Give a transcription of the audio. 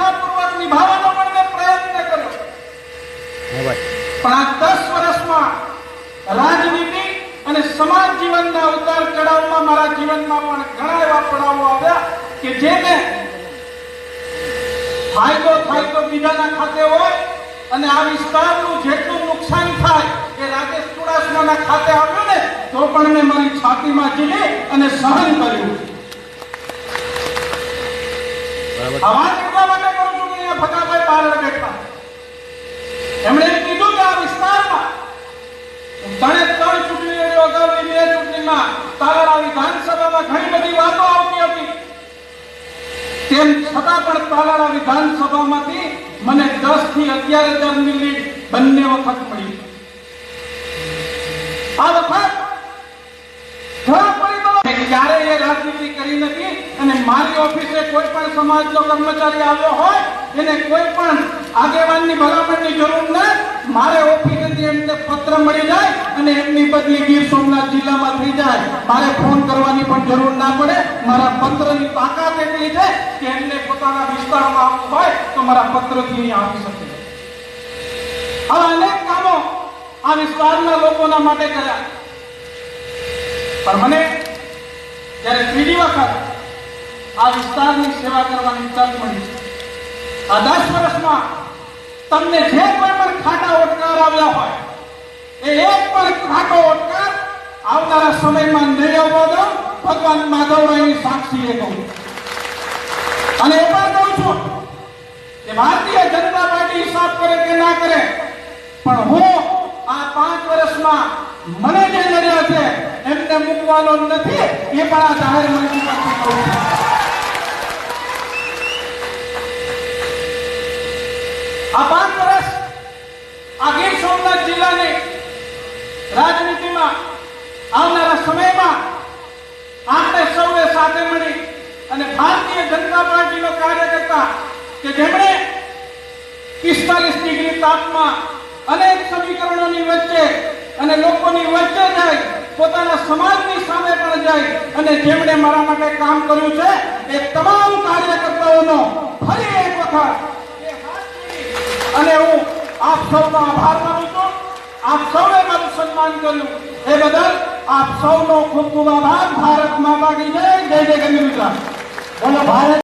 નિષ્ઠાપૂર્વક નિભાવવાનો પણ મેં પ્રયત્ન કર્યો. પણ આ દસ વર્ષમાં રાજનીતિ અને સમાજ જીવનના ઉતાર ચઢાવમાં મારા જીવનમાં પણ ઘણા એવા પડાવો આવ્યા કે જે મેં ફાયદો થાય તો બીજાના ખાતે હોય અને આ વિસ્તારનું જેટલું નુકસાન થાય એ રાકેશ ચુડાસમાના ખાતે આવ્યું ને તો પણ મેં મારી છાતીમાં જીલી અને સહન કર્યું. બરાબર. તાલાળા વિધાનસભામાં ઘણી બધી વાતો આવતી હતી. તેમ છતાં પણ તાલાળા વિધાનસભામાંથી મને દસથી અગિયાર હજારની બંને વખત મળી આ વખત ઘણા પરિબળો ક્યારેય રાજનીતિ કરી નથી અને મારી ઓફિસે કોઈ પણ સમાજનો કર્મચારી આવ્યો હોય, એને કોઈ પણ આગેવાનની ભલામણની જરૂર નહીં મારે ઓફિસેથી એમને પત્ર મળી જાય અને એમની બદલી ગીર સોમનાથ જિલ્લામાં થઈ જાય. મારે ફોન કરવાની પણ જરૂર ના પડે. મારા પત્રની તાકાત એટલી છે કે એમને પોતાના વિસ્તારમાં આવવું હોય તો મારા પત્રથી અહીં આવી શકે. આવા અનેક કામો આ વિસ્તારના લોકોના માટે કર્યા. પણ મને જ્યારે ત્રીજી વખત આ વિસ્તારની સેવા કરવાની તક મળી. છે આ દસ વર્ષમાં તમને જે કોઈ પણ ખાટા ઓટકાર આવ્યા હોય એ એક પણ ખાટો ઓટકાર આવનારા સમયમાં નહીં આવવા દો, ભગવાન માધવરાયની સાક્ષીએ કહું અને એ પણ કહું છું કે ભારતીય જનતા પાર્ટી હિસાબ કરે કે ના કરે, પણ હું આ પાંચ વર્ષમાં મને જે લડ્યા છે, એમને મૂકવાનો નથી, એ પણ આ જાહેર મંચ પરથી કહું છું. આ પાંચ વર્ષ આ ગીર સોમનાથ જિલ્લાની રાજનીતિમાં આવનારા સમયમાં આપણે સૌએ સાથે મળી અને ભારતીય જનતા પાર્ટીનો કાર્યકર્તા કે જેમણે પિસ્તાલીસ ડિગ્રી તાપમાં અનેક સમીકરણોની વચ્ચે અને લોકોની વચ્ચે જાય, પોતાના સમાજની સામે પણ જાય અને જેમણે મારા માટે કામ કર્યું છે, એ તમામ કાર્યકર્તાઓનો ફરી એક વખત અને હું આપ સૌનો આભાર માનું છું. આપ સૌએ મારું સન્માન કર્યું. એ બદલ આપ સૌનો ખૂબ ખૂબ આભાર. ભારત માતા કી જય જય જય ગંગા બોલો ભારત